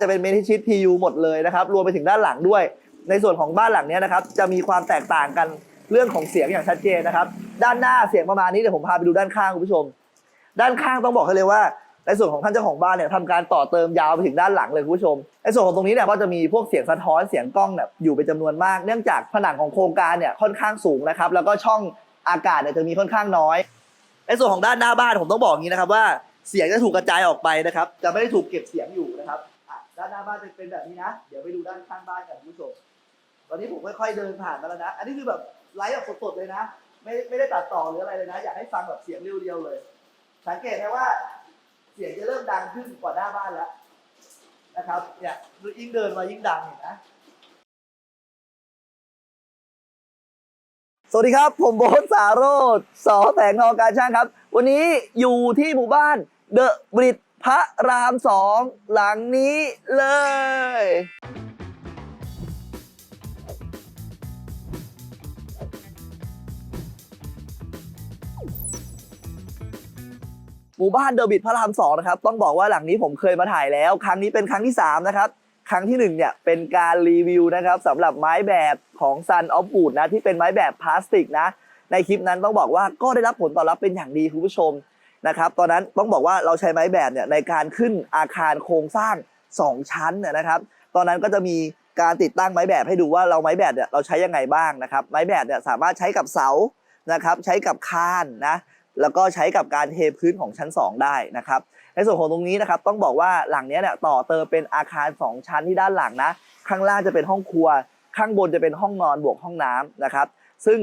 จะเป็นเมทิชิต PU หมดเลยนะครับ รวมไปถึงด้านหลังด้วย ในส่วนของบ้านหลังนี้นะครับ จะมีความแตกต่างกันเรื่องของเสียงอย่างชัดเจนนะครับ ด้านหน้าเสียงประมาณนี้เดี๋ยวผมพาไปดูด้านข้างคุณผู้ชม ด้านข้างต้องบอกให้เลยว่า ในส่วนของท่านเจ้าของบ้านเนี่ยทำการต่อเติมยาวไปถึงด้านหลังเลยคุณผู้ชม ในส่วนของตรงนี้เนี่ยก็จะมีพวกเสียงสะท้อนเสียงกล้องเนี่ยอยู่เป็นจำนวนมาก เนื่องจากผนังของโครงการเนี่ยค่อนข้างสูงนะครับ แล้วก็ช่องอากาศเนี่ยจะมีค่อนข้างน้อย ในส่วนของด้านหน้าบ้านผมต้องบอกอย่างนี้นะครับว่าเสียงจะถูกกระจายออกไปนะครับ จะไม่ได้ถูกเก็บเสียงอยู่ ด้านหน้าบ้านจะเป็นแบบนี้นะ เดี๋ยวไปดูด้านข้างบ้านกันคุณผู้ชมตอนนี้ผมค่อยๆเดินผ่านมาแล้วนะ อันนี้คือแบบไลฟ์แบบสดๆเลยนะ ไม่ไม่ได้ตัดต่อหรืออะไรเลยนะ อยากให้ฟังแบบเสียงเรียวๆเลย สังเกตไหมว่า เสียงจะเริ่มดังขึ้นกว่าหน้าบ้านแล้วนะครับเนี่ยยิ่งเดินมายิ่งดังเห็นนะสวัสดีครับ ผมโบ๊ทสาโรธสอแสงนอการช่างครับ วันนี้อยู่ที่หมู่บ้านเดอะบริด พระรามสองหลังนี้เลย หมู่บ้านเดอะบิดพระรามสองนะครับ ต้องบอกว่าหลังนี้ผมเคยมาถ่ายแล้ว ครั้งนี้เป็นครั้งที่ 3 นะครับ ครั้งที่1เนี่ยเป็นการรีวิวนะครับสำหรับไม้แบบของ Sun of Wood นะที่เป็นไม้แบบพลาสติกนะ ในคลิปนั้นต้องบอกว่าก็ได้รับผลตอบรับเป็นอย่างดีคุณผู้ชม นะครับตอนนั้นต้องบอกว่าเราใช้ไม้แบบเนี่ยในการขึ้นอาคารโครงสร้าง 2 ชั้นนนะครับตอนนั้นก็จะมีการติดตั้งไม้แบบให้ดูว่าเราไม้แบบเนี่ยเราใช้ยังไงบ้างนะครับไม้แบบเนี่ยสามารถใช้กับเสานะครับใช้กับคานนะแล้วก็ใช้กับการเทพื้นของชั้น 2 ได้นะครับในส่วนของตรงนี้นะครับต้องบอกว่าหลังเนี้ยเนี่ยต่อเติมเป็นอาคาร 2 ชั้นที่ด้านหลังนะข้างล่างจะเป็นห้องครัว ข้างบนจะเป็นห้องนอนบวกห้องน้ำนะครับซึ่ง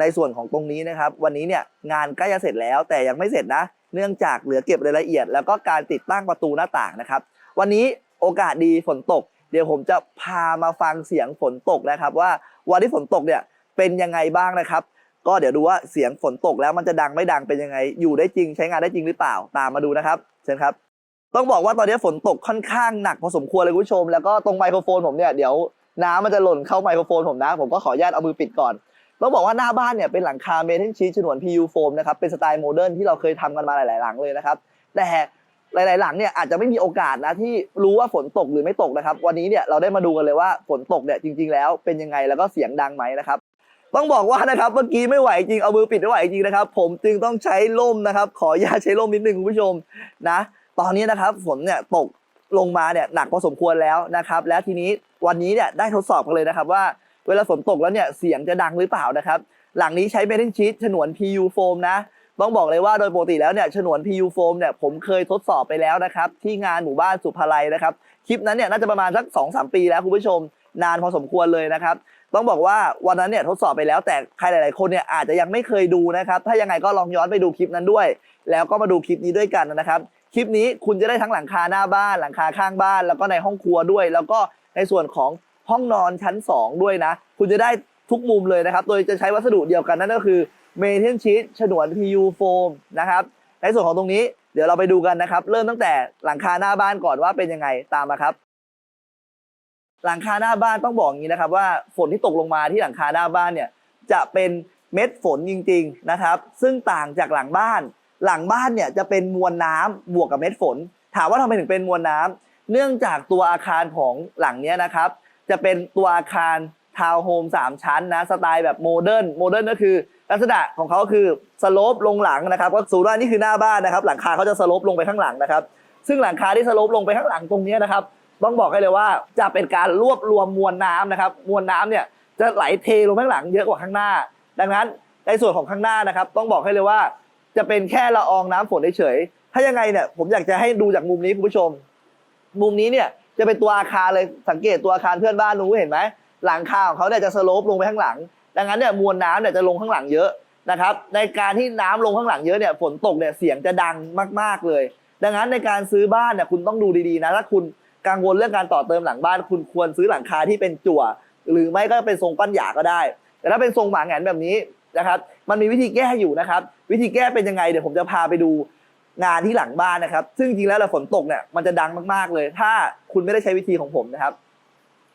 ในส่วนของตรงนี้นะครับวันนี้เนี่ยงานใกล้จะเสร็จแล้วแต่ยังไม่เสร็จนะ เนื่องจากเหลือเก็บรายละเอียด แล้วก็การติดตั้งประตูหน้าต่างนะครับ วันนี้โอกาสดีฝนตก เดี๋ยวผมจะพามาฟังเสียงฝนตกนะครับ ว่าวันที่ฝนตกเนี่ยเป็นยังไงบ้างนะครับ ก็เดี๋ยวดูว่าเสียงฝนตกแล้วมันจะดังไม่ดังเป็นยังไง อยู่ได้จริงใช้งานได้จริงหรือเปล่าตามมาดูนะครับเชิญครับ ต้องบอกว่าตอนนี้ฝนตกค่อนข้างหนักพอสมควรเลยคุณผู้ชม แล้วก็ตรงไมโครโฟนผมเนี่ยเดี๋ยวน้ำมันจะหล่นเข้าไมโครโฟนผมนะ ผมก็ขออนุญาตเอามือปิดก่อน ต้องบอกว่าหน้าบ้านเนี่ยเป็นหลังคาเมทัลชีสฉนวน PU โฟมนะครับเป็นสไตล์โมเดิร์นที่เราเคยทำกันมาหลาย ๆ หลังเลยนะครับ แต่หลาย ๆ หลังเนี่ยอาจจะไม่มีโอกาสนะที่รู้ว่าฝนตกหรือไม่ตกนะครับ วันนี้เนี่ยเราได้มาดูกันเลยว่าฝนตกเนี่ยจริง ๆ แล้วเป็นยังไงแล้วก็เสียงดังไหมนะครับ ต้องบอกว่านะครับเมื่อกี้ไม่ไหวจริงเอามือปิดไม่ไหวจริงนะครับ ผมจึงต้องใช้ร่มนะครับ ขออนุญาตใช้ร่มนิดนึงคุณผู้ชมนะ ตอนนี้นะครับฝนเนี่ยตกลงมาเนี่ยหนักพอสมควรแล้วนะครับ แล้วทีนี้วันนี้เนี่ยได้ทดสอบกันเลยนะครับว่า เวลาฝนตกแล้วเนี่ยเสียงจะดังหรือเปล่านะครับ หลังนี้ใช้เมทัลชีตฉนวน PU โฟมนะ ต้องบอกเลยว่าโดยปกติแล้วเนี่ยฉนวน PU โฟมเนี่ยผมเคยทดสอบไปแล้วนะครับที่งานหมู่บ้านสุภาลัยนะครับคลิปนั้นเนี่ยน่าจะประมาณสัก2อสปีแล้วคุณผู้ชม นานพอสมควรเลยนะครับต้องบอกว่าวันนั้นเนี่ยทดสอบไปแล้วแต่ใครหลาย ๆ คนเนี่ยอาจจะยังไม่เคยดูนะครับ ถ้ายังไงก็ลองย้อนไปดูคลิปนั้นด้วย แล้วก็มาดูคลิปนี้ด้วยกันนะครับ คลิปนี้คุณจะได้ทั้งหลังคาหน้าบ้าน หลังคาข้างบ้าน แล้วก็ในห้องครัวด้วย แล้วก็ในส่วนของ ห้องนอนชั้น 2 ด้วยนะ คุณจะได้ทุกมุมเลยนะครับ โดยจะใช้วัสดุเดียวกันนั่นก็คือเมทัลชีตฉนวน PU โฟมนะครับ ในส่วนของตรงนี้เดี๋ยวเราไปดูกันนะครับ เริ่มตั้งแต่หลังคาหน้าบ้านก่อนว่าเป็นยังไงตามมาครับ หลังคาหน้าบ้านต้องบอกอย่างนี้นะครับ ว่าฝนที่ตกลงมาที่หลังคาหน้าบ้านเนี่ยจะเป็นเม็ดฝนจริง ๆนะครับ ซึ่งต่างจากหลังบ้าน หลังบ้านเนี่ยจะเป็นมวลน้ำบวกกับเม็ดฝน ถามว่าทำไมถึงเป็นมวลน้ำเนื่องจากตัวอาคารของหลังเนี้ยนะครับ จะเป็นตัวอาคารทาวน์โฮมสามชั้นนะสไตล์แบบโมเดิร์นโมเดิร์นก็คือ ลักษณะของเขาคือสโลปลงหลังนะครับก็สูงว่านี่คือหน้าบ้านนะครับ หลังคาเขาจะสโลปลงไปข้างหลังนะครับ ซึ่งหลังคาที่สโลปลงไปข้างหลังตรงนี้นะครับ ต้องบอกให้เลยว่าจะเป็นการรวบรวมมวลน้ำนะครับ มวลน้ำเนี่ยจะไหลเทลงข้างหลังเยอะกว่าข้างหน้า ดังนั้นในส่วนของข้างหน้านะครับ ต้องบอกให้เลยว่า จะเป็นแค่ละอองน้ำฝนเฉยๆถ้ายังไงเนี่ยผมอยากจะให้ดูจากมุมนี้คุณผู้ชม มุมนี้เนี่ย จะเป็นตัวอาคารเลยสังเกตตัวอาคารเพื่อนบ้านรู้เห็นไหมหลังคาของเขาเนี่ยจะสโลปลงไปข้างหลัง ดังนั้นเนี่ยมวลน้ำเนี่ยจะลงข้างหลังเยอะนะครับ ในการที่น้ำลงข้างหลังเยอะเนี่ยฝนตกเนี่ยเสียงจะดังมากๆเลย ดังนั้นในการซื้อบ้านเนี่ยคุณต้องดูดีๆนะถ้าคุณกังวลเรื่องการต่อเติมหลังบ้าน คุณควรซื้อหลังคาที่เป็นจั่ว หรือไม่ก็เป็นทรงก้นหยาก็ได้ แต่ถ้าเป็นทรงหมาแหงนแบบนี้นะครับ มันมีวิธีแก้อยู่นะครับ วิธีแก้เป็นยังไงเดี๋ยวผมจะพาไปดู งานที่หลังบ้านนะครับ ซึ่งจริงๆแล้วเราฝนตกเนี่ยมันจะดังมากๆเลย ถ้าคุณไม่ได้ใช้วิธีของผมนะครับ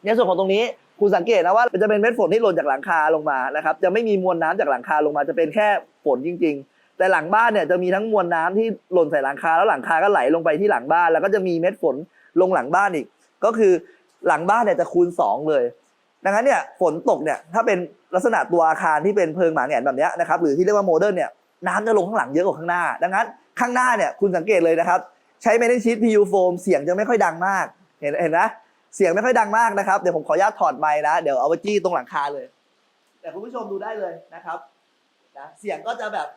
ในส่วนของตรงนี้คุณสังเกตนะว่าจะเป็นเม็ดฝนที่หล่นจากหลังคาลงมานะครับ จะไม่มีมวลน้ำจากหลังคาลงมาจะเป็นแค่ฝนจริง ๆ แต่หลังบ้านเนี่ยจะมีทั้งมวลน้ำที่หล่นใส่หลังคาแล้วหลังคาก็ไหลลงไปที่หลังบ้าน แล้วก็จะมีเม็ดฝนลงหลังบ้านอีก ก็คือหลังบ้านเนี่ยจะคูณ 2 เลย ดังนั้นเนี่ยฝนตกเนี่ยถ้าเป็นลักษณะตัวอาคารที่เป็นเพิงหมาแหงนแบบนี้นะครับหรือที่เรียกว่าโมเดิร์นเนี่ยน้ำจะลงข้างหลังเยอะกว่าข้างหน้า ดังนั้น ข้างหน้าเนี่ยคุณสังเกตเลยนะครับ ใช้เมทัลชีต PU โฟมเสียงจะไม่ค่อยดังมาก เห็นเห็นนะเสียงไม่ค่อยดังมากนะครับ เดี๋ยวผมขออนุญาตถอดไมค์นะ เดี๋ยวเอาไว้จี้ตรงหลังคาเลย แต่คุณผู้ชมดูได้เลยนะครับนะเสียงก็จะแบบ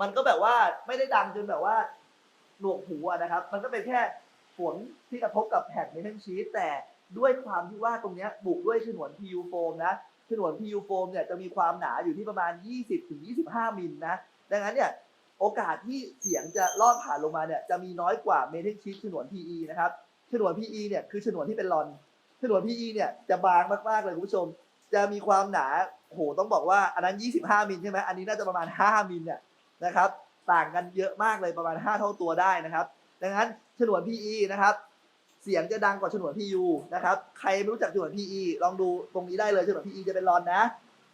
มันก็แบบว่าไม่ได้ดังจนแบบว่าหนวกหูนะครับ มันก็เป็นแค่ฝนที่กระทบกับแผ่นเมทัลชีตแต่ด้วยความที่ว่าตรงเนี้ยบุกด้วยฉนวน PU โฟมนะฉนวน PU โฟมเนี่ยจะมีความหนาอยู่ที่ประมาณ 20-25 มิลนะ ดังนั้นเนี่ย โอกาสที่เสียงจะลอดผ่านลงมาเนี่ยจะมีน้อยกว่าเมทัลชีตฉนวน PE นะครับฉนวน PE เนี่ยคือฉนวนที่เป็นลอนฉนวน PE เนี่ยจะบางมากๆเลยคุณผู้ชม จะมีความหนาโอ้โหต้องบอกว่าอันนั้น 25 มิลใช่ไหมอันนี้น่าจะประมาณ 5 มิลเนี่ยนะครับต่างกันเยอะมากเลยประมาณ 5 เท่าตัวได้นะครับ ดังนั้นฉนวน PE นะครับเสียงจะดังกว่าฉนวน PU นะครับใครไม่รู้จักฉนวน PE ลองดูตรงนี้ได้เลยฉนวน PE จะเป็นรอนนะ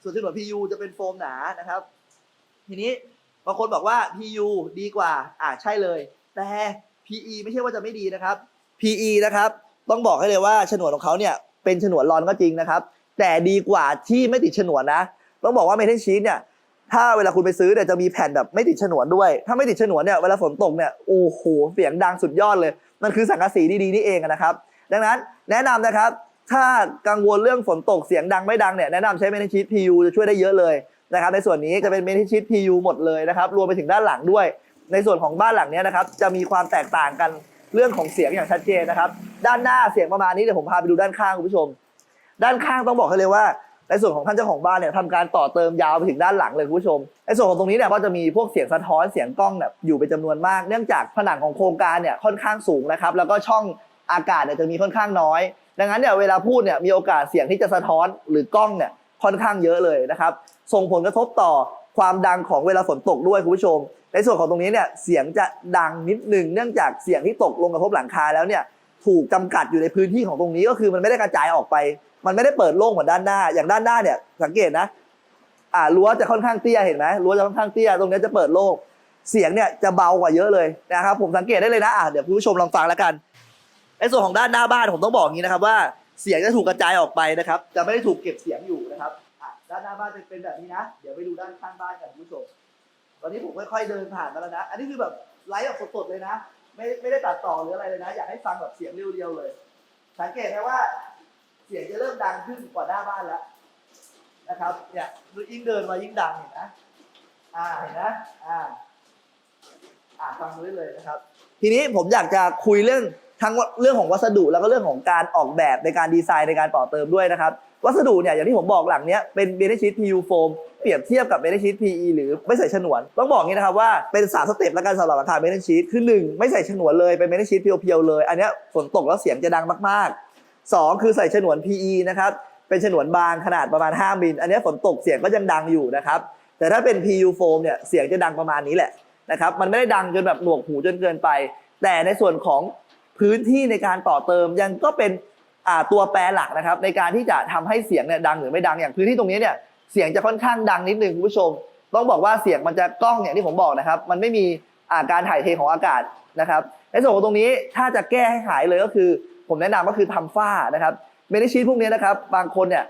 ส่วนฉนวน PU จะเป็นโฟมหนานะครับ ทีนี้ บางคนบอกว่า PU ดีกว่า อ่าใช่เลย แต่ PE ไม่ใช่ว่าจะไม่ดีนะครับ PE นะครับ ต้องบอกให้เลยว่าฉนวนของเขาเนี่ยเป็นฉนวนร้อนก็จริงนะครับ แต่ดีกว่าที่ไม่ติดฉนวนนะ ต้องบอกว่าเมทัลชีตเนี่ยถ้าเวลาคุณไปซื้อเนี่ยจะมีแผ่นแบบไม่ติดฉนวนด้วย ถ้าไม่ติดฉนวนเนี่ยเวลาฝนตกเนี่ยโอ้โหเสียงดังสุดยอดเลย มันคือสังกะสีดีๆนี่เองนะครับ ดังนั้นแนะนำนะครับ ถ้ากังวลเรื่องฝนตกเสียงดังไม่ดังเนี่ยแนะนำใช้เมทัลชีต PU จะช่วยได้เยอะเลย นะครับในส่วนนี้จะเป็นเมทัลชีต PU หมดเลยนะครับรวมไปถึงด้านหลังด้วย ในส่วนของบ้านหลังนี้นะครับจะมีความแตกต่างกันเรื่องของเสียงอย่างชัดเจนนะครับด้านหน้าเสียงประมาณนี้เดี๋ยวผมพาไปดูด้านข้างคุณผู้ชม ด้านข้างต้องบอกให้เลยว่า ในส่วนของท่านเจ้าของบ้านเนี่ยทำการต่อเติมยาวไปถึงด้านหลังเลยคุณผู้ชมในส่วนของตรงนี้เนี่ยก็จะมีพวกเสียงสะท้อนเสียงกล้องเนี่ยอยู่เป็นจำนวนมากเนื่องจากผนังของโครงการเนี่ยค่อนข้างสูงนะครับแล้วก็ช่องอากาศเนี่ยจะมีค่อนข้างน้อย ดังนั้นเนี่ยเวลาพูดเนี่ยมีโอกาสเสียงที่จะสะท้อนหรือกล้องเนี่ย ค่อนข้างเยอะเลยนะครับ ส่งผลกระทบต่อความดังของเวลาฝนตกด้วยคุณผู้ชม ในส่วนของตรงนี้เนี่ยเสียงจะดังนิดหนึ่งเนื่องจากเสียงที่ตกลงกระทบหลังคาแล้วเนี่ยถูกจำกัดอยู่ในพื้นที่ของตรงนี้ก็คือมันไม่ได้กระจายออกไป มันไม่ได้เปิดโล่งเหมือนด้านหน้า อย่างด้านหน้าเนี่ยสังเกตนะอ่ารั้วจะค่อนข้างเตี้ยเห็นไหมรั้วจะค่อนข้างเตี้ยตรงนี้จะเปิดโล่งเสียงเนี่ยจะเบากว่าเยอะเลยนะครับผมสังเกตได้เลยนะอะเดี๋ยวคุณผู้ชมลองฟังแล้วกันในส่วนของด้านหน้าบ้านผมต้องบอกอย่างนี้นะครับว่าเสียงจะถูกกระจายออกไปนะครับ จะไม่ได้ถูกเก็บเสียงอยู่ ด้านหน้าบ้านจะเป็นแบบนี้นะ เดี๋ยวไปดูด้านข้างบ้านกันคุณผู้ชม ตอนนี้ผมค่อยๆเดินผ่านมาแล้วนะ อันนี้คือแบบไลฟ์แบบสดๆเลยนะ ไม่ไม่ได้ตัดต่อหรืออะไรเลยนะ อยากให้ฟังแบบเสียงเรียวๆเลย สังเกตไหมว่า เสียงจะเริ่มดังขึ้นกว่าหน้าบ้านแล้วนะครับ เนี่ยยิ่งเดินมายิ่งดังเห็นนะ อ่าเห็นนะ อ่า อ่าฟังดูได้เลยนะครับ ทีนี้ผมอยากจะคุยเรื่องทั้งเรื่องของวัสดุแล้วก็เรื่องของการออกแบบในการดีไซน์ในการต่อเติมด้วยนะครับ วัสดุเนี่ยอย่างที่ผมบอกหลังเนี้ยเป็นเบนชีต PU โฟมเปรียบเทียบกับเบนชีต PE หรือไม่ใส่ฉนวน ต้องบอกงี้นะครับว่าเป็นสามสเต็ปแล้วกันสำหรับราคาเบนชีตคือหนึ่งไม่ใส่ฉนวนเลยเป็นเบนชีตเพียวๆเลย อันนี้ฝนตกแล้วเสียงจะดังมากๆสองคือใส่ฉนวน PE นะครับเป็นฉนวนบางขนาดประมาณ 5 มิล อันนี้ฝนตกเสียงก็ยังดังอยู่นะครับแต่ถ้าเป็น PU โฟมเนี่ยเสียงจะดังประมาณนี้แหละนะครับมันไม่ได้ดังจนแบบหนวกหูจนเกินไป แต่ในส่วนของพื้นที่ในการต่อเติมยังก็เป็น ตัวแปรหลักนะครับ ในการที่จะทำให้เสียงเนี่ยดังหรือไม่ดังอย่างพื้นที่ตรงนี้เนี่ยเสียงจะค่อนข้างดังนิดนึงคุณผู้ชม ต้องบอกว่าเสียงมันจะกล้องอย่างที่ผมบอกนะครับ มันไม่มีาการถ่ายเทของอากาศนะครับ ในส่วนของตรงนี้ถ้าจะแก้ให้หายเลยก็คือ ผมแนะนำก็คือทำฝ้านะครับเมนิชีตพวกนี้นะครับ บางคนเนี่ย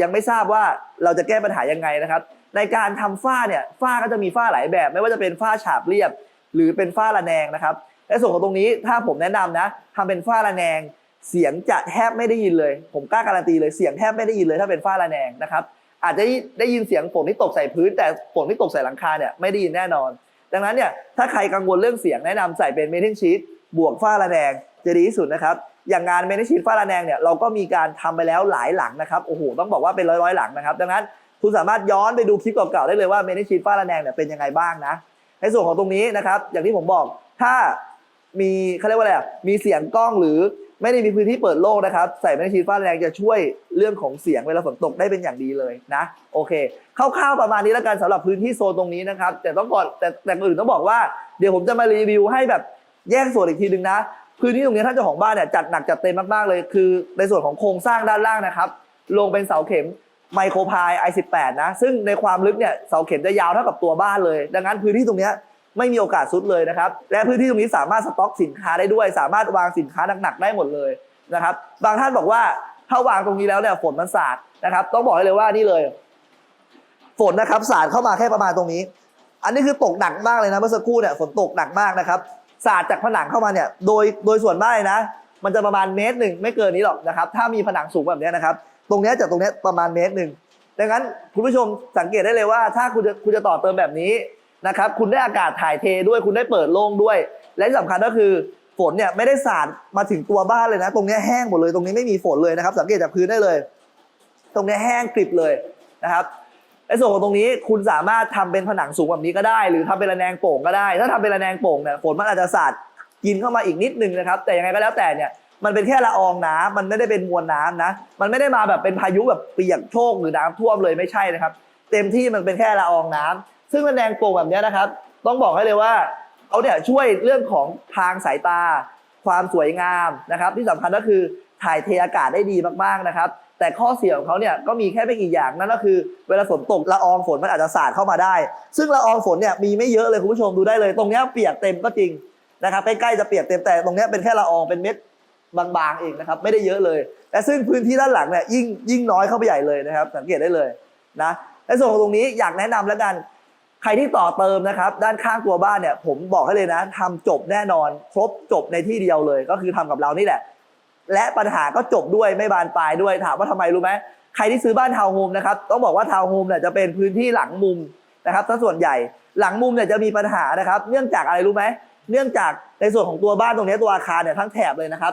ยังไม่ทราบว่าเราจะแก้ปัญหายังไงนะครับ ในการทำฝ้าเนี่ยฝ้าก็จะมีฝ้าหลายแบบ ไม่ว่าจะเป็นฝ้าฉาบเรียบ หรือเป็นฝ้าระแนงนะครับในส่วนของตรงนี้ถ้าผมแนะนำนะทำเป็นฝ้าระแนง เสียงจะแทบไม่ได้ยินเลย ผมกล้าการันตีเลยเสียงแทบไม่ได้ยินเลย ถ้าเป็นฝ้าระแนงนะครับอาจจะได้ยินเสียงฝนที่ตกใส่พื้น แต่ฝนที่ตกใส่หลังคาเนี่ยไม่ได้ยินแน่นอน ดังนั้นเนี่ยถ้าใครกังวลเรื่องเสียงแนะนำใส่เป็นเมทัลชีตบวกฝ้าระแนงจะดีที่สุดนะครับอย่างงานเมทัลชีตฝ้าระแนงเนี่ยเราก็มีการทำไปแล้วหลายหลังนะครับโอ้โหต้องบอกว่าเป็นร้อยๆหลังนะครับ ดังนั้นคุณสามารถย้อนไปดูคลิปเก่าๆได้เลยว่าเมทัลชีตฝ้าระแนงเนี่ยเป็นยังไงบ้างนะในส่วนของตรงนี้นะครับอย่างที่ผมบอกถ้ามีเขาเรียกว่าอะไรมีเสียงกล้องหรือ ไม่ได้มีพื้นที่เปิดโล่งนะครับ ใส่แมกนีชีฟ้าแรงจะช่วยเรื่องของเสียงเวลาฝนตกได้เป็นอย่างดีเลยนะ โอเคคร่าวๆประมาณนี้แล้วกันสำหรับพื้นที่โซนตรงนี้นะครับ แต่ต้องก่อนแต่แต่ก่อนอื่นต้องบอกว่าเดี๋ยวผมจะมารีวิวให้แบบแยกส่วนอีกทีหนึ่งนะ พื้นที่ตรงนี้ท่านเจ้าของบ้านเนี่ยจัดหนักจัดเต็มมากๆเลย คือในส่วนของโครงสร้างด้านล่างนะครับ ลงเป็นเสาเข็มไมโครพาย i18 นะ ซึ่งในความลึกเนี่ยเสาเข็มจะยาวเท่ากับตัวบ้านเลย ดังนั้นพื้นที่ตรงนี้ ไม่มีโอกาสซุดเลยนะครับ และพื้นที่ตรงนี้สามารถสต็อกสินค้าได้ด้วย สามารถวางสินค้าหนักๆได้หมดเลยนะครับ บางท่านบอกว่าถ้าวางตรงนี้แล้วเนี่ยฝนมันสาดนะครับ ต้องบอกให้เลยว่านี่เลย ฝนนะครับสาดเข้ามาแค่ประมาณตรงนี้ อันนี้คือตกหนักมากเลยนะเมื่อสักครู่เนี่ยฝนตกหนักมากนะครับสาดจากผนังเข้ามาเนี่ยโดยโดยส่วนมากเลยนะ มันจะประมาณเมตรหนึ่งไม่เกินนี้หรอกนะครับ ถ้ามีผนังสูงแบบนี้นะครับ ตรงนี้จากตรงนี้ประมาณเมตรหนึ่งดังนั้นคุณผู้ชมสังเกตได้เลยว่าถ้าคุณจะคุณจะต่อเติมแบบนี้ นะครับ คุณได้อากาศถ่ายเทด้วย คุณได้เปิดโล่งด้วย และที่สำคัญก็คือฝนเนี่ยไม่ได้สาดมาถึงตัวบ้านเลยนะ ตรงนี้แห้งหมดเลย ตรงนี้ไม่มีฝนเลยนะครับ สังเกตจากพื้นได้เลย ตรงนี้แห้งกริบเลยนะครับในส่วนของตรงนี้คุณสามารถทำเป็นผนังสูงแบบนี้ก็ได้ หรือทำเป็นระแนงโป่งก็ได้ ถ้าทำเป็นระแนงโป่งเนี่ยฝนมันอาจจะสาดกินเข้ามาอีกนิดนึงนะครับ แต่ยังไงก็แล้วแต่เนี่ยมันเป็นแค่ละอองน้ำมันไม่ได้เป็นมวลน้ำนะ มันไม่ได้มาแบบเป็นพายุแบบเปียกโชกหรือน้ำท่วมเลยไม่ใช่นะครับ เต็มที่มันเป็นแค่ละอองน้ำ ซึ่งระแนงโป่งแบบนี้นะครับ ต้องบอกให้เลยว่าเขาเนี่ยช่วยเรื่องของทางสายตา ความสวยงามนะครับ ที่สำคัญก็คือถ่ายเทอากาศได้ดีมากๆนะครับ แต่ข้อเสียของเขาเนี่ยก็มีแค่ไม่กี่อย่างนั่นก็คือ เวลาฝนตกละอองฝนมันอาจจะสาดเข้ามาได้ ซึ่งละอองฝนเนี่ยมีไม่เยอะเลยคุณผู้ชมดูได้เลย ตรงนี้เปียกเต็มก็จริงนะครับใกล้ๆจะเปียกเต็มแต่ตรงนี้เป็นแค่ละอองเป็นเม็ดบางๆเองนะครับไม่ได้เยอะเลยแต่ซึ่งพื้นที่ด้านหลังเนี่ยยิ่งยิ่งน้อยเข้าไปใหญ่เลยนะครับ สังเกตได้เลยนะในส่วนของตรงนี้อยากแนะนำแล้วกัน ครที่ต่อเติมนะครับ ด้านข้างตัวบ้านเนี่ย ผมบอกให้เลยนะทำจบแน่นอน ครบจบในที่เดียวเลย ก็คือทำกับเรานี่แหละ และปัญหาก็จบด้วยไม่บานปลายด้วยถามว่าทำไมรู้ไหมใครที่ซื้อบ้านทาวน์โฮมนะครับต้องบอกว่าทาวน์โฮมเนี่ยจะเป็นพื้นที่หลังมุมนะครับถ้าส่วนใหญ่หลังมุมเนี่ยจะมีปัญหานะครับ เนื่องจากอะไรรู้ไหมเนื่องจากในส่วนของตัวบ้านตรงนี้ตัวอาคารเนี่ยทั้งแถบเลยนะครับ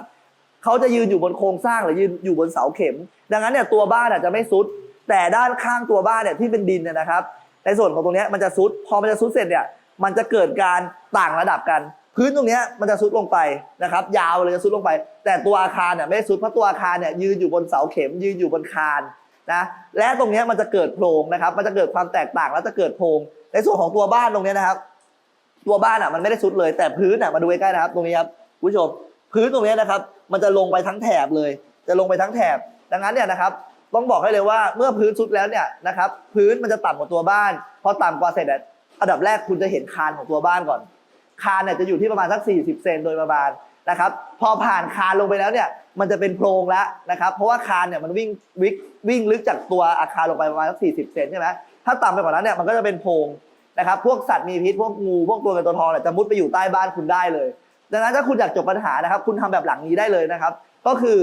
เขาจะยืนอยู่บนโครงสร้างหรือยืนอยู่บนเสาเข็ม ดังนั้นเนี่ยตัวบ้านอาจจะไม่ซุด แต่ด้านข้างตัวบ้านเนี่ยที่เป็นดินเนี่ยนะครับ ในส่วนของตรงนี้มันจะซุด พอมันจะซุดเสร็จเนี่ย มันจะเกิดการต่างระดับกัน พื้นตรงนี้มันจะซุดลงไปนะครับ ยาวเลยจะซุดลงไป แต่ตัวอาคารเนี่ยไม่ซุดเพราะตัวอาคารเนี่ยยืนอยู่บนเสาเข็มยืนอยู่บนคานนะ และตรงนี้มันจะเกิดโพรงนะครับ มันจะเกิดความแตกต่างแล้วจะเกิดโพรง ในส่วนของตัวบ้านตรงนี้นะครับ ตัวบ้านอะมันไม่ได้ซุดเลย แต่พื้นอะมาดูใกล้ๆนะครับ ตรงนี้ครับคุณผู้ชมพื้นตรงนี้นะครับ มันจะลงไปทั้งแถบเลย จะลงไปทั้งแถบ ดังนั้นเนี่ยนะครับ ต้องบอกให้เลยว่าเมื่อพื้นซุดแล้วเนี่ยนะครับพื้นมันจะต่ำกว่าตัวบ้าน พอต่ำกว่าเสร็จเนี่ยอันดับแรกคุณจะเห็นคานของตัวบ้านก่อน คานเนี่ยจะอยู่ที่ประมาณสัก 40 เซนโดยประมาณนะครับพอผ่านคานลงไปแล้วเนี่ยมันจะเป็นโพรงแล้วนะครับเพราะว่าคานเนี่ยมันวิ่งวิ่งวิ่งลึกจากตัวอาคารลงไปประมาณสัก 40 เซนใช่ไหมถ้าต่ำไปกว่านั้นเนี่ยมันก็จะเป็นโพรงนะครับพวกสัตว์มีพิษพวกงูพวกตัวเงินตัวทองเนี่ยจะมุดไปอยู่ใต้บ้านคุณได้เลย ดังนั้นถ้าคุณอยากจบปัญหานะครับ คุณทำแบบหลังนี้ได้เลยนะครับ ก็คือ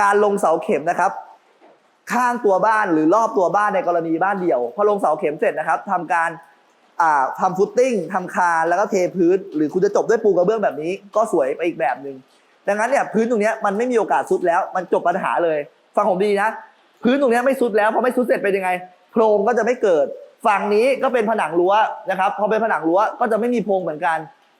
การลงเสาเข็มนะครับ ข้างตัวบ้านหรือรอบตัวบ้านในกรณีบ้านเดี่ยว พอลงเสาเข็มเสร็จนะครับทำการอ่าทำฟุตติ้งทำคานแล้วก็เทพื้น หรือคุณจะจบด้วยปูกระเบื้องแบบนี้ ก็สวยไปอีกแบบหนึ่งดังนั้นเนี่ยพื้นตรงนี้มันไม่มีโอกาสซุดแล้ว มันจบปัญหาเลย ฟังผมดีนะ พื้นตรงนี้ไม่ซุดแล้วพอไม่ซุดเสร็จเป็นยังไงโพรงก็จะไม่เกิด ฝั่งนี้ก็เป็นผนังรั้วนะครับพอเป็นผนังรั้วก็จะไม่มีโพรงเหมือนกัน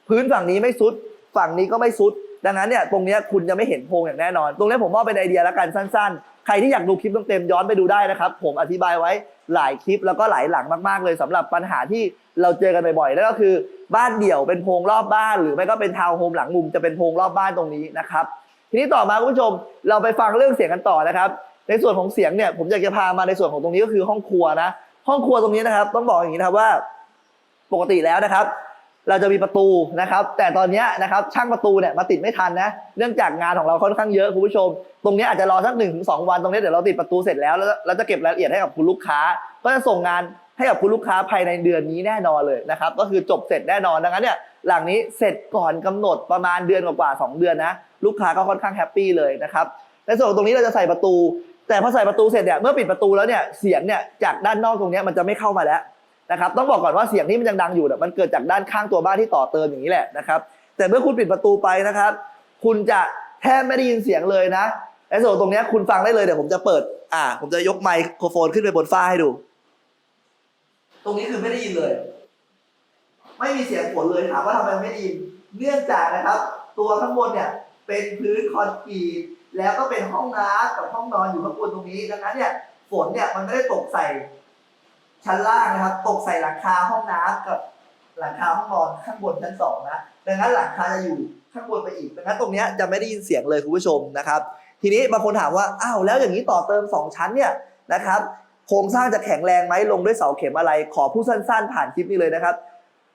พื้นฝั่งนี้ไม่ซุด ฝั่งนี้ก็ไม่ซุด ดังนั้นเนี่ยตรงนี้คุณจะไม่เห็นโพรงอย่างแน่นอน ตรงนี้ผมมอบเป็นไอเดียแล้วกันสั้น ๆ ใครที่อยากดูคลิปเต็มๆย้อนไปดูได้นะครับ ผมอธิบายไว้หลายคลิปแล้วก็หลายหลังมากๆเลยสำหรับปัญหาที่เราเจอกันบ่อยๆนั่นก็คือบ้านเดี่ยวเป็นโพรงรอบบ้าน หรือไม่ก็เป็นทาวน์โฮมหลังมุมจะเป็นโพรงรอบบ้านตรงนี้นะครับทีนี้ต่อมาคุณผู้ชมเราไปฟังเรื่องเสียงกันต่อนะครับ ในส่วนของเสียงเนี่ยผมอยากจะพามาในส่วนของตรงนี้ก็คือห้องครัวนะ ห้องครัวตรงนี้นะครับ ต้องบอกอย่างนี้นะครับว่า ปกติแล้วนะครับ เราจะมีประตูนะครับ แต่ตอนนี้นะครับช่างประตูเนี่ยมาติดไม่ทันนะ เนื่องจากงานของเราค่อนข้างเยอะคุณผู้ชม ตรงนี้อาจจะรอสักหนึ่งถึงสองวันตรงนี้เดี๋ยวเราติดประตูเสร็จแล้วแล้วเราจะเก็บรายละเอียดให้กับคุณลูกค้า ก็จะส่งงานให้กับคุณลูกค้าภายในเดือนนี้แน่นอนเลยนะครับ ก็คือจบเสร็จแน่นอนดังนั้นเนี่ยหลังนี้เสร็จก่อนกำหนดประมาณเดือนกว่าๆสองเดือนนะลูกค้าก็ค่อนข้างแฮปปี้เลยนะครับในส่วนของตรงนี้เราจะใส่ประตู แต่พอใส่ประตูเสร็จเนี่ยเมื่อปิดประตูแล้วเนี่ยเสียงเนี่ยจากด้านนอกตรงนี้มันจะไม่เข้ามาแล้ว นะครับต้องบอกก่อนว่าเสียงที่มันยังดังอยู่เนี่ยมันเกิดจากด้านข้างตัวบ้านที่ต่อเติมอย่างนี้แหละนะครับแต่เมื่อคุณปิดประตูไปนะครับ คุณจะแทบไม่ได้ยินเสียงเลยนะและส่วนตรงนี้คุณฟังได้เลยเดี๋ยวผมจะเปิด อ่า ผมจะยกไมโครโฟนขึ้นไปบนฝ้าให้ดู ตรงนี้คือไม่ได้ยินเลย ไม่มีเสียงฝนเลยถามว่าทำไมไม่ได้ยิน เนื่องจากนะครับ ตัวข้างบนเนี่ย เป็นพื้นคอนกรีตแล้วก็เป็นห้องน้ำกับห้องนอนอยู่ข้างบนตรงนี้ดังนั้นเนี่ยฝนเนี่ยมันไม่ได้ตกใส่ ชั้นล่างนะครับ ตกใส่หลังคาห้องน้ำกับหลังคาห้องนอนข้างบนชั้นสองนะดังนั้นหลังคาจะอยู่ข้างบนไปอีกดังนั้นตรงเนี้ยจะไม่ได้ยินเสียงเลยคุณผู้ชมนะครับ ทีนี้บางคนถามว่าอ้าวแล้วอย่างนี้ต่อเติมสองชั้นเนี่ยนะครับโครงสร้างจะแข็งแรงไหมลงด้วยเสาเข็มอะไร ขอผู้สั้นๆ ผ่านคลิปนี้เลยนะครับ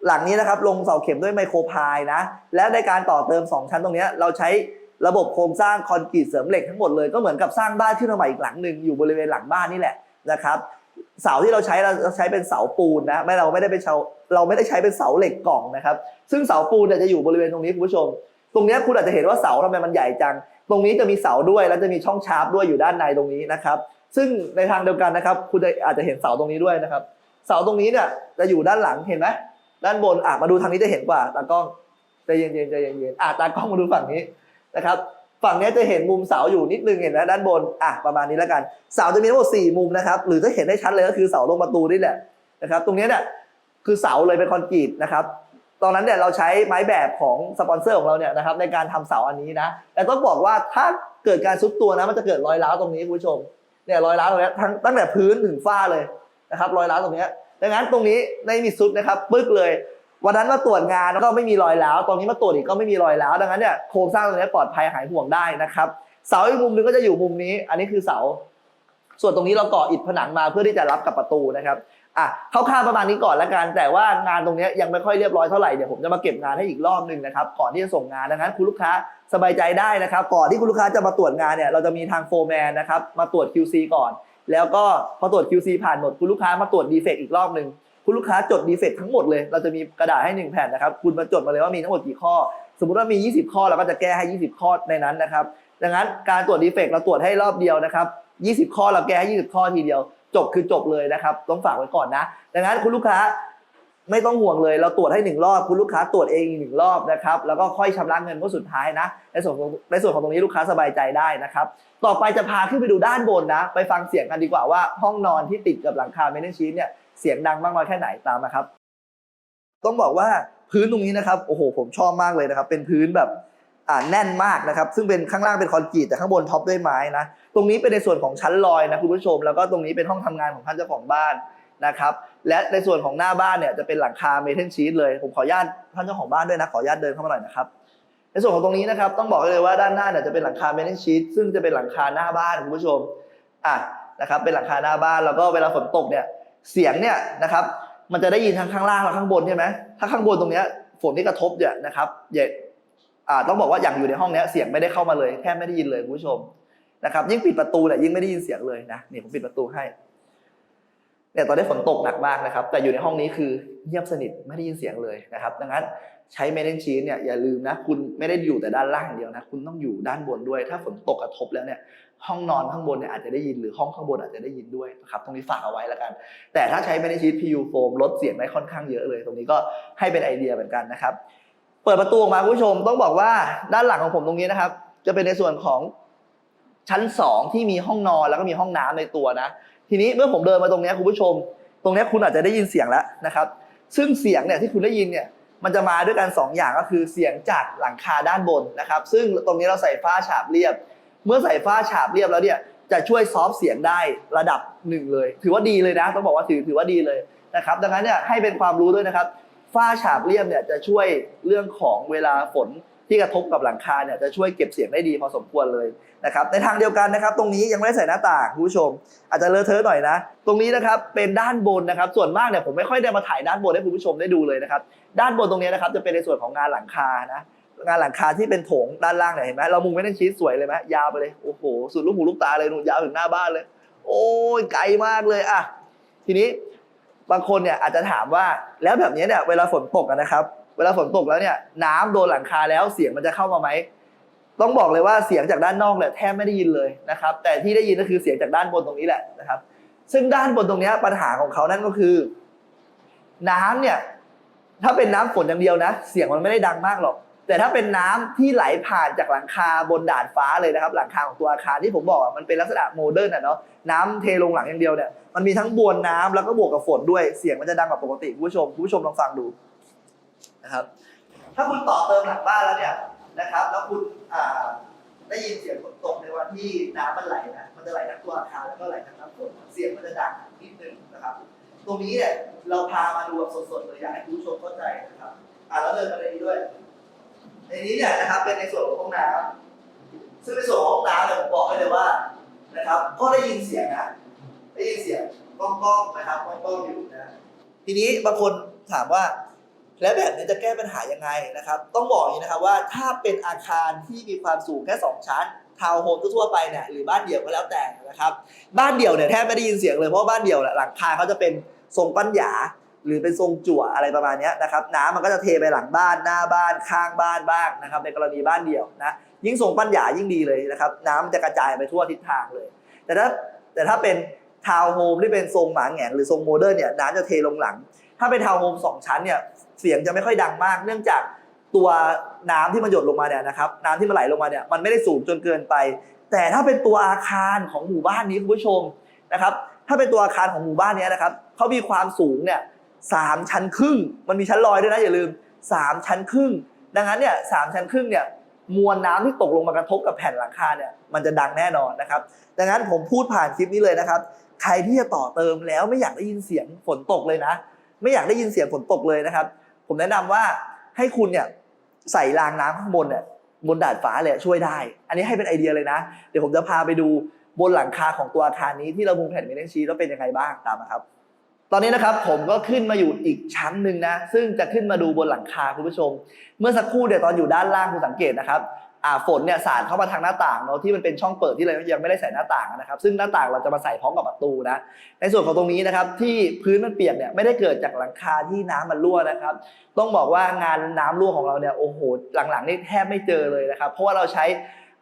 หลังนี้นะครับลงเสาเข็มด้วยไมโครพายนะ และในการต่อเติม 2 ชั้นตรงนี้เราใช้ระบบโครงสร้างคอนกรีตเสริมเหล็กทั้งหมดเลยก็เหมือนกับสร้างบ้านขึ้นมาใหม่อีกหลังหนึ่งอยู่บริเวณหลังบ้านนี่แหละนะครับ เสาที่เราใช้เราใช้เป็นเสาปูนนะไม่เราไม่ได้เป็นเสาเราไม่ได้ใช้เป็นเสาเหล็กกล่องนะครับ ซึ่งเสาปูนเนี่ยจะอยู่บริเวณตรงนี้คุณผู้ชม ตรงนี้คุณอาจจะเห็นว่าเสาทำไมมันใหญ่จัง ตรงนี้จะมีเสาด้วยแล้วจะมีช่องชาร์ปด้วยอยู่ด้านในตรงนี้นะครับ ซึ่งในทางเดียวกันนะครับ คุณอาจจะเห็นเสาตรงนี้ด้วยนะครับ เสาตรงนี้เนี่ยจะอยู่ด้านหลังเห็นไหมด้านบนอะมาดูทางนี้จะเห็นกว่าตากล้องใจเย็นๆใจเย็นๆอะตากล้องมาดูฝั่งนี้นะครับ ฝั่งนี้จะเห็นมุมเสาอยู่นิดนึงเห็นไหมด้านบนอะประมาณนี้แล้วกันเสาจะมีทั้งหมด4มุมนะครับ หรือถ้าเห็นได้ชัดเลยก็คือเสาตรงประตูนี่แหละนะครับ ตรงนี้เนี่ยคือเสาเลยเป็นคอนกรีตนะครับตอนนั้นเนี่ยเราใช้ไม้แบบของสปอนเซอร์ของเราเนี่ยนะครับในการทำเสาอันนี้นะแต่ต้องบอกว่าถ้าเกิดการซุดตัวนะมันจะเกิดรอยร้าวตรงนี้คุณผู้ชมเนี่ยรอยร้าวตรงนี้ทั้งตั้งแต่พื้นถึงฝ้าเลยนะครับรอยร้าวตรงนี้ดังนั้นตรงนี้ไม่มีซุดนะครับปึ๊กเลย วันนั้นมาตรวจงานแล้วก็ไม่มีรอยร้าวตรงนี้มาตรวจอีกก็ไม่มีรอยร้าวดังนั้นเนี่ยโครงสร้างตรงนี้ปลอดภัยหายห่วงได้นะครับเสาอีกมุมหนึงก็จะอยู่มุมนี้ อันนี้คือเสา ส่วนตรงนี้เราก่ออิฐผนังมาเพื่อที่จะรับกับประตูนะครับอะคร่าวๆประมาณนี้ก่อนละกัน แต่ว่างานตรงนี้ยยังไม่ค่อยเรียบร้อยเท่าไหร่เดี๋ยวผมจะมาเก็บงานให้อีกรอบหนึ่งนะครับก่อนที่จะส่งงานดังนั้นคุณลูกค้าสบายใจได้นะครับ ก่อนที่คุณลูกค้าจะมาตรวจงานเนี่ยเราจะมีทางโฟร์แมนนะครับมาตรวจ QC ก่อน แล้วก็พอตรวจ QC ผ่านหมดคุณลูกค้ามาตรวจดีเฟกต์อีกรอบหนึ่ง คุณลูกค้าจดดีเฟกต์ทั้งหมดเลย เราจะมีกระดาษให้หนึ่งแผ่นนะครับ คุณมาจดมาเลยว่ามีทั้งหมดกี่ข้อ สมมุติว่ามี 20 ข้อเราก็จะแก้ให้ 20 ข้อในนั้นนะครับ ดังนั้นการตรวจดีเฟกต์เราตรวจให้รอบเดียวนะครับ 20 ข้อเราแก้ให้ 20 ข้อทีเดียว จบคือจบเลยนะครับ ต้องฝากไว้ก่อนนะ ดังนั้นคุณลูกค้าไม่ต้องห่วงเลย เราตรวจให้หนึ่งรอบ คุณลูกค้าตรวจเองอีกหนึ่งรอบนะครับ แล้วก็ค่อยชำระเงินก็สุดท้ายนะ ในส่วนของในส่วนของตรงนี้ลูกค้าสบายใจได้นะครับ ต่อไปจะพาขึ้นไปดูด้านบนนะ ไปฟังเสียงกันดีกว่าว่าห้องนอนที่ติดกับหลังคาเมนเทนชีสเนี่ย เสียงดังมากน้อยแค่ไหนตามมาครับ ต้องบอกว่าพื้นตรงนี้นะครับโอ้โหผมชอบมากเลยนะครับ เป็นพื้นแบบอ่าแน่นมากนะครับ ซึ่งเป็นข้างล่างเป็นคอนกรีตแต่ข้างบนท็อปด้วยไม้นะตรงนี้เป็นในส่วนของชั้นลอยนะคุณผู้ชม แล้วก็ตรงนี้เป็นห้องทำงานของท่านเจ้าของบ้านนะครับ และในส่วนของหน้าบ้านเนี่ยจะเป็นหลังคาเมทัลชีตเลย ผมขออนุญาตท่านเจ้าของบ้านด้วยนะขออนุญาตเดินเข้ามาหน่อยนะครับในส่วนของตรงนี้นะครับต้องบอกเลยว่าด้านหน้าเนี่ยจะเป็นหลังคาเมทัลชีตซึ่งจะเป็นหลังคาหน้าบ้านคุณผู้ชมอะนะครับเป็นหลังคาหน้าบ้านแล้วก็เวลาฝนตกเนี่ย เสียงเนี่ยนะครับ มันจะได้ยินทั้งข้างล่างและข้างบนใช่ไหมถ้าข้างบนตรงเนี้ยฝนที่กระทบเนี่ยนะครับอย่าต้องบอกว่าอย่างอยู่ในห้องเนี้ยเสียงไม่ได้เข้ามาเลยแทบไม่ได้ยินเลยคุณผู้ชมนะครับยิ่งปิดประตูเนี่ยยิ่งไม่ได้ยินเสียงเลยนะนี่ผมปิดประตูให้ เนี่ยตอนนี้ฝนตกหนักมากนะครับ แต่อยู่ในห้องนี้คือเงียบสนิทไม่ได้ยินเสียงเลยนะครับ ดังนั้นใช้เมนเทนชีสเนี่ยอย่าลืมนะ คุณไม่ได้อยู่แต่ด้านล่างเดียวนะ คุณต้องอยู่ด้านบนด้วย ถ้าฝนตกกระทบแล้วเนี่ยห้องนอนข้างบนเนี่ยอาจจะได้ยินหรือห้องข้างบนอาจจะได้ยินด้วยนะครับตรงนี้ฝากเอาไว้แล้วกัน แต่ถ้าใช้เมนเทนชีส PU foam ลดเสียงได้ค่อนข้างเยอะเลย ตรงนี้ก็ให้เป็นไอเดียเหมือนกันนะครับเปิดประตูออกมาคุณผู้ชมต้องบอกว่าด้านหลังของผมตรงนี้นะครับ จะเป็นในส่วนของชั้นสองที่มีห้องนอนแล้วก็มีห้องน้ำในตัวนะ ทีนี้เมื่อผมเดินมาตรงนี้คุณผู้ชม ตรงนี้คุณอาจจะได้ยินเสียงแล้วนะครับ ซึ่งเสียงเนี่ยที่คุณได้ยินเนี่ยมันจะมาด้วยกันสองอย่างก็คือเสียงจากหลังคาด้านบนนะครับ ซึ่งตรงนี้เราใส่ฝ้าฉาบเรียบ เมื่อใส่ฝ้าฉาบเรียบแล้วเนี่ยจะช่วยซอฟเสียงได้ระดับหนึ่งเลย ถือว่าดีเลยนะต้องบอกว่าถือถือว่าดีเลยนะครับ ดังนั้นเนี่ยให้เป็นความรู้ด้วยนะครับฝ้าฉาบเรียบเนี่ยจะช่วยเรื่องของเวลาฝนที่กระทบกับหลังคาเนี่ยจะช่วยเก็บเสียงได้ดีพอสมควรเลย นะครับในทางเดียวกันนะครับ ตรงนี้ยังไม่ได้ใส่หน้าต่างคุณผู้ชม อาจจะเลอะเทอะหน่อยนะ ตรงนี้นะครับเป็นด้านบนนะครับ ส่วนมากเนี่ยผมไม่ค่อยได้มาถ่ายด้านบนให้คุณผู้ชมได้ดูเลยนะครับด้านบนตรงนี้นะครับจะเป็นในส่วนของงานหลังคานะงานหลังคาที่เป็นโถงด้านล่างเนี่ยเห็นไหมเรามุงไม่ได้ชี้สวยเลยไหมยาวไปเลยโอ้โหสุดลูกหูลูกตาเลยหนูยาวถึงหน้าบ้านเลย โอ้ยไกลมากเลยอะทีนี้บางคนเนี่ยอาจจะถามว่าแล้วแบบนี้เนี่ยเวลาฝนตกนะครับ เวลาฝนตกแล้วเนี่ยน้ำโดนหลังคาแล้วเสียงมันจะเข้ามาไหม ต้องบอกเลยว่าเสียงจากด้านนอกเนี่ยแทบไม่ได้ยินเลยนะครับ แต่ที่ได้ยินก็คือเสียงจากด้านบนตรงนี้แหละนะครับ ซึ่งด้านบนตรงนี้ปัญหาของเขานั่นก็คือ น้ำเนี่ยถ้าเป็นน้ำฝนอย่างเดียวนะ เสียงมันไม่ได้ดังมากหรอก แต่ถ้าเป็นน้ำที่ไหลผ่านจากหลังคาบนดาดฟ้าเลยนะครับ หลังคาของตัวอาคารที่ผมบอกมันเป็นลักษณะโมเดิร์นอะเนาะน้ำเทลงหลังอย่างเดียวเนี่ยมันมีทั้งบวนน้ำแล้วก็บวกกับฝนด้วยเสียงมันจะดังกว่าปกติคุณผู้ชมคุณผู้ชมลองฟังดูนะครับ ถ้าคุณต่อเติมหลังบ้านแล้วเนี่ย นะครับ แล้วคุณอ่าได้ยินเสียงฝนตกในวันที่น้ำมันไหลนะ มันจะไหลทั้งตัวอาคารแล้วก็ไหลทั้งน้ำฝนเสียงมันจะดังนิดนึงนะครับ ตรงนี้เนี่ยเราพามาดูแบบสดๆเลยอยากให้คุณผู้ชมเข้าใจนะครับ อ่าแล้วเดินมาในนี้ด้วย ในนี้เนี่ยนะครับเป็นในส่วนของห้องน้ำซึ่งในส่วนของห้องน้ำเนี่ยผมบอกให้เลยว่านะครับ ก็ได้ยินเสียงนะได้ยินเสียงก้องๆนะครับก้องๆอยู่นะทีนี้บางคนถามว่า และแบบนี้จะแก้ปัญหายังไงนะครับ ต้องบอกอย่างนี้นะครับว่าถ้าเป็นอาคารที่มีความสูงแค่ 2 ชั้นทาวน์โฮมทั่วไปเนี่ยหรือบ้านเดี่ยวก็แล้วแต่นะครับ บ้านเดี่ยวเนี่ยแทบไม่ได้ยินเสียงเลยเพราะบ้านเดี่ยวหลังคาเขาจะเป็นทรงปั้นหยาหรือเป็นทรงจั่วอะไรประมาณนี้นะครับน้ำมันก็จะเทไปหลังบ้านหน้าบ้านข้างบ้านบ้างนะครับ ในกรณีบ้านเดี่ยวนะยิ่งทรงปั้นหยายิ่งดีเลยนะครับ น้ำมันจะกระจายไปทั่วทิศทางเลย แต่ถ้าแต่ถ้าเป็นทาวน์โฮมที่เป็นทรงหมาแหงนหรือทรงโมเดิร์นเนี่ยน้ำจะเทลงหลัง ถ้าเป็นทาวน์โฮมสองชั้นเนี่ย เสียงจะไม่ค่อยดังมาก เนื่องจากตัวน้ำที่มันหยดลงมาเนี่ยนะครับน้ำที่มันไหลลงมาเนี่ยมันไม่ได้สูงจนเกินไป แต่ถ้าเป็นตัวอาคารของหมู่บ้านนี้คุณผู้ชมนะครับ ถ้าเป็นตัวอาคารของหมู่บ้านนี้นะครับเขามีความสูงเนี่ยสามชั้นครึ่ง มันมีชั้นลอยด้วยนะอย่าลืมสามชั้นครึ่ง ดังนั้นเนี่ยสามชั้นครึ่งเนี่ยมวลน้ำที่ตกลงมากระทบกับแผ่นหลังคาเนี่ยมันจะดังแน่นอนนะครับ ดังนั้นผมพูดผ่านคลิปนี้เลยนะครับ ใครที่จะต่อเติมแล้วไม่อยากได้ยินเสียงฝนตกเลยนะ ไม่อยากได้ยินเสียงฝนตกเลยนะครับ ผมแนะนำว่าให้คุณเนี่ยใส่รางน้ำข้างบนเนี่ยบนดาดฟ้าเลยช่วยได้ อันนี้ให้เป็นไอเดียเลยนะ เดี๋ยวผมจะพาไปดูบนหลังคาของตัวอาคารนี้ที่เรามุงแผ่นเมนชีแล้วเป็นยังไงบ้างตามมาครับ ตอนนี้นะครับผมก็ขึ้นมาอยู่อีกชั้นหนึ่งนะ ซึ่งจะขึ้นมาดูบนหลังคาคุณผู้ชม เมื่อสักครู่เดี๋ยวตอนอยู่ด้านล่างคุณสังเกตนะครับ อ่าฝนเนี่ยสาดเข้ามาทางหน้าต่างเนาะที่มันเป็นช่องเปิดที่เรายังไม่ได้ใส่หน้าต่างนะครับซึ่งหน้าต่างเราจะมาใส่พร้อมกับประตูนะในส่วนของตรงนี้นะครับที่พื้นมันเปียกเนี่ยไม่ได้เกิดจากหลังคาที่น้ำมันรั่วนะครับ ต้องบอกว่างานน้ำรั่วของเราเนี่ยโอ้โหหลังๆนี่แทบไม่เจอเลยนะครับ เพราะว่าเราใช้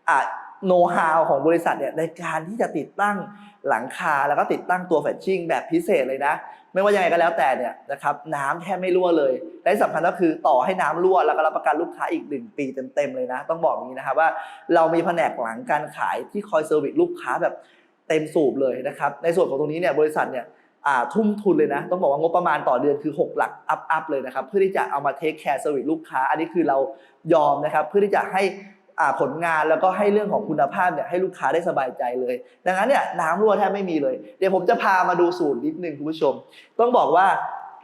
อ่าโน้ตฮาวของบริษัทเนี่ยในการที่จะติดตั้งหลังคาแล้วก็ติดตั้งตัวแฟชชิ่งแบบพิเศษเลยนะ ไม่ว่ายังไงก็แล้วแต่เนี่ยนะครับน้ำแทบไม่รั่วเลยและที่สำคัญก็คือต่อให้น้ำรั่วแล้วก็รับประกันลูกค้าอีกหนึ่งปีเต็มๆเลยนะ ต้องบอกอย่างนี้นะครับว่าเรามีแผนกหลังการขายที่คอยเซอร์วิสลูกค้าแบบเต็มสูบเลยนะครับในส่วนของตรงนี้เนี่ยบริษัทเนี่ยทุ่มทุนเลยนะ ต้องบอกว่างบประมาณต่อเดือนคือ 6 หลักอัพอัพเลยนะครับ เพื่อที่จะเอามาเทคแคร์เซอร์วิสลูกค้า อันนี้คือเรายอมนะครับ เพื่อที่จะให้ ผลงานแล้วก็ให้เรื่องของคุณภาพเนี่ยให้ลูกค้าได้สบายใจเลย ดังนั้นเนี่ยน้ำรั่วแทบไม่มีเลย เดี๋ยวผมจะพามาดูสูตรนิดนึงคุณผู้ชม ต้องบอกว่า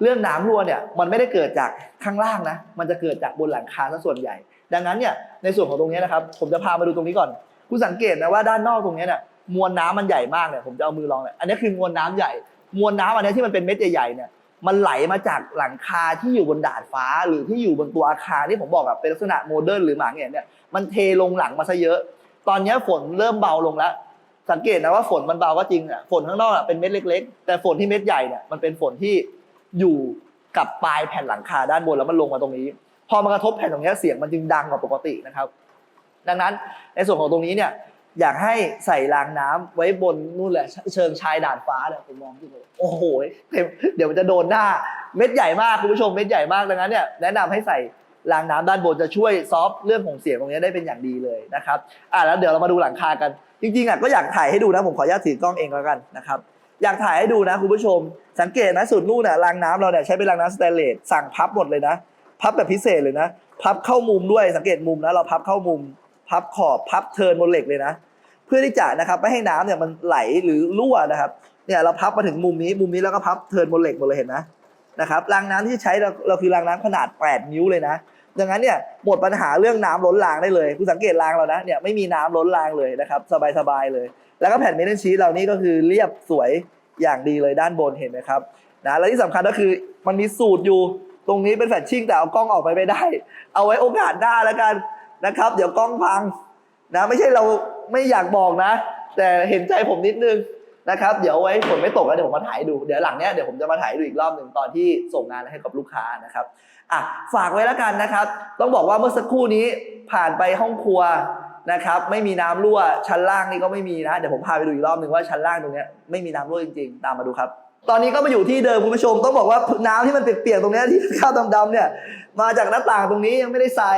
เรื่องน้ำรั่วเนี่ยมันไม่ได้เกิดจากข้างล่างนะ มันจะเกิดจากบนหลังคาซะส่วนใหญ่ ดังนั้นเนี่ยในส่วนของตรงนี้นะครับ ผมจะพามาดูตรงนี้ก่อน คุณสังเกตนะว่าด้านนอกตรงนี้เนี่ยมวลน้ำมันใหญ่มากเนี่ยผมจะเอามือลองเนี่ยอันนี้คือมวลน้ำใหญ่ มวลน้ำอันนี้ที่มันเป็นเม็ดใหญ่ๆเนี่ย มันไหลมาจากหลังคาที่อยู่บนดาดฟ้าหรือที่อยู่บนตัวอาคารที่ผมบอกแบบเป็นลักษณะโมเดิร์นหรือหมาเงี้ยเนี่ยมันเทลงหลังมาซะเยอะ ตอนนี้ฝนเริ่มเบาลงแล้ว สังเกตนะว่าฝนมันเบาก็จริงอะฝนข้างนอกอะเป็นเม็ดเล็ก ๆ แต่ฝนที่เม็ดใหญ่เนี่ยมันเป็นฝนที่อยู่กับปลายแผ่นหลังคาด้านบนแล้วมันลงมาตรงนี้ พอมากระทบแผ่นตรงนี้เสียงมันจึงดังกว่าปกตินะครับ ดังนั้นในส่วนของตรงนี้เนี่ย อยากให้ใส่รางน้ำไว้บนนู่นแหละ เชิงชายด่านฟ้าเนี่ยผมมองที่เลยโอ้โหเดี๋ยวมันจะโดนหน้า เม็ดใหญ่มากคุณผู้ชมเม็ดใหญ่มากดังนั้นเนี่ยแนะนำให้ใส่รางน้ำด้านบนจะช่วยซอฟต์เรื่องของเสียงตรงนี้ได้เป็นอย่างดีเลยนะครับอะแล้วเดี๋ยวเรามาดูหลังคากัน จริงๆอะก็อยากถ่ายให้ดูนะผมขออนุญาตถือกล้องเองแล้วกันนะครับอยากถ่ายให้ดูนะคุณผู้ชม สังเกตนะสุดนู่นน่ะรางน้ำเราเนี่ยใช้เป็นรางน้ำสแตนเลสสั่งพับหมดเลยนะ พับแบบพิเศษเลยนะ พับเข้ามุมด้วยสังเกตมุมนะเราพับเข้ามุม พับขอบพับเทินบนเหล็กเลยนะ เพื่อที่จะนะครับไม่ให้น้ำเนี่ยมันไหลหรือรั่วนะครับเนี่ยเราพับมาถึงมุมนี้มุมนี้แล้วก็พับเทินบนเหล็กหมดเลยเห็นนะนะครับรางน้ำที่ใช้เราเราคือรางน้ำขนาด 8 นิ้วเลยนะดังนั้นเนี่ยหมดปัญหาเรื่องน้ำล้นรางได้เลย คุณสังเกตรางเรานะเนี่ยไม่มีน้ำล้นรางเลยนะครับสบายๆเลย แล้วก็แผ่นเมทัลชีทเรานี่ก็คือเรียบสวยอย่างดีเลยด้านบนเห็นไหมครับนะและที่สำคัญก็คือมันมีสูตรอยู่ตรงนี้เป็นแฟชชิ่งแต่เอากล้องออกไปไม่ได้ เอาไว้โอกาสหน้าแล้วกัน นะครับ เดี๋ยวกล้องพังนะไม่ใช่เราไม่อยากบอกนะ แต่เห็นใจผมนิดนึงนะครับ เดี๋ยวไว้ฝนไม่ตกแล้วเดี๋ยวผมมาถ่ายดูเดี๋ยวหลังเนี้ยเดี๋ยวผมจะมาถ่ายดูอีกรอบหนึ่งตอนที่ส่งงานให้กับลูกค้านะครับอะฝากไว้แล้วกันนะครับ ต้องบอกว่าเมื่อสักครู่นี้ผ่านไปห้องครัวนะครับ ไม่มีน้ำรั่วชั้นล่างนี่ก็ไม่มีนะเดี๋ยวผมพาไปดูอีกรอบหนึ่งว่าชั้นล่างตรงเนี้ยไม่มีน้ำรั่วจริงๆ ตามมาดูครับ ตอนนี้ก็มาอยู่ที่เดิมคุณผู้ชมต้องบอกว่าน้ำที่มันเปียกๆตรงเนี้ยที่ข้าวดำๆเนี่ยมาจากหน้าต่างตรงนี้ยังไม่ได้ใส่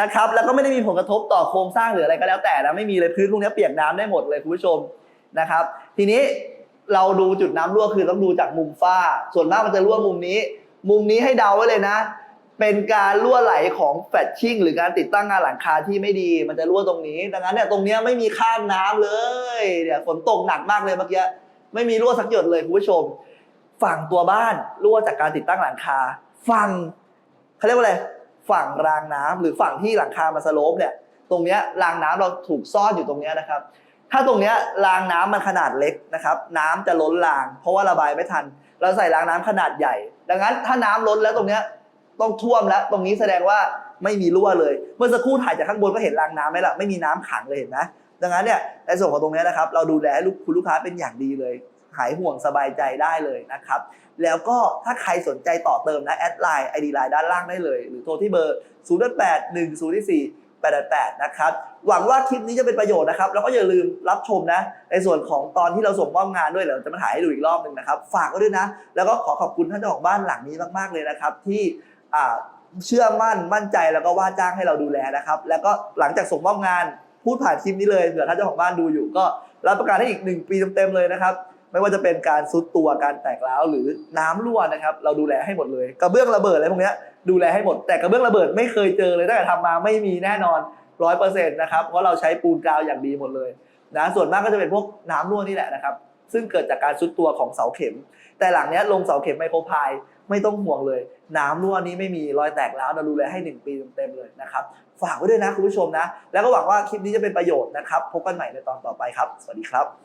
นะครับแล้วก็ไม่ได้มีผลกระทบต่อโครงสร้างหรืออะไรก็แล้วแต่นะไม่มีเลยพื้นพวกนี้เปียกน้ำได้หมดเลยคุณผู้ชมนะครับ ทีนี้เราดูจุดน้ำรั่วคือต้องดูจากมุมฝ้า ส่วนมากมันจะรั่วมุมนี้ มุมนี้ให้เดาไว้เลยนะ เป็นการรั่วไหลของแฟชชิ่งหรือการติดตั้งงานหลังคาที่ไม่ดีมันจะรั่วตรงนี้ ดังนั้นเนี่ยตรงนี้ไม่มีข้ามน้ำเลยเนี่ยฝนตกหนักมากเลยเมื่อกี้ไม่มีรั่วสักหยดเลยคุณผู้ชม ฝั่งตัวบ้านรั่วจากการติดตั้งหลังคา ฝั่งเขาเรียกว่าอะไร ฝั่งรางน้ำหรือฝั่งที่หลังคามาสโลปเนี่ยตรงเนี้ยรางน้ำเราถูกซ่อนอยู่ตรงเนี้ยนะครับ ถ้าตรงเนี้ยรางน้ำมันขนาดเล็กนะครับ น้ำจะล้นราง เพราะว่าระบายไม่ทัน เราใส่รางน้ำขนาดใหญ่ ดังนั้นถ้าน้ำล้นแล้วตรงเนี้ยต้องท่วมแล้ว ตรงนี้แสดงว่าไม่มีรั่วเลย เมื่อสักครู่ถ่ายจากข้างบนก็เห็นรางน้ำไหมล่ะไม่มีน้ำขังเลยเห็นไหมดังนั้นเนี่ยในส่วนของตรงนี้นะครับ เราดูแลลูกคุณลูกค้าเป็นอย่างดีเลย หายห่วงสบายใจได้เลยนะครับ แล้วก็ถ้าใครสนใจต่อเติมนะแอดไลน์ไอดีไลน์ด้านล่างได้เลย หรือโทรที่เบอร์0 8 1 0 4 8 8นะครับ หวังว่าคลิปนี้จะเป็นประโยชน์นะครับ แล้วก็อย่าลืมรับชมนะ ในส่วนของตอนที่เราส่งมอบงานด้วยเดี๋ยวจะมาถ่ายให้ดูอีกรอบหนึ่งนะครับ ฝากไว้ด้วยนะ แล้วก็ขอขอบคุณท่านเจ้าของบ้านหลังนี้มาก ๆ เลยนะครับ ที่เชื่อมั่นมั่นใจแล้วก็ว่าจ้างให้เราดูแลนะครับ แล้วก็หลังจากส่งมอบงานพูดผ่านคลิปนี้เลยเผื่อท่านเจ้าของบ้านดูอยู่ก็รับประกันให้อีกหนึ่งปีเต็มๆเลยนะครับ ไม่ว่าจะเป็นการซุดตัวการแตกร้าวหรือน้ำรั่วนะครับเราดูแลให้หมดเลยกระเบื้องระเบิดอะไรพวกนี้ดูแลให้หมด แต่กระเบื้องระเบิดไม่เคยเจอเลยตั้งแต่ทำมาไม่มีแน่นอนร้อยเปอร์เซ็นต์นะครับเพราะเราใช้ปูนกราวอย่างดีหมดเลยนะส่วนมากก็จะเป็นพวกน้ำรั่วนี่แหละนะครับซึ่งเกิดจากการซุดตัวของเสาเข็ม แต่หลังนี้ลงเสาเข็มไมโครพายไม่ต้องห่วงเลย น้ำรั่วนี้ไม่มีรอยแตกร้าวเราดูแลให้หนึ่งปีเต็มๆเลยนะครับ ฝากไว้ด้วยนะคุณผู้ชมนะ แล้วก็หวังว่าคลิปนี้จะเป็นประโยชน์นะครับ พบกันใหม่ในตอนต่อไปครับ สวัสดีครับ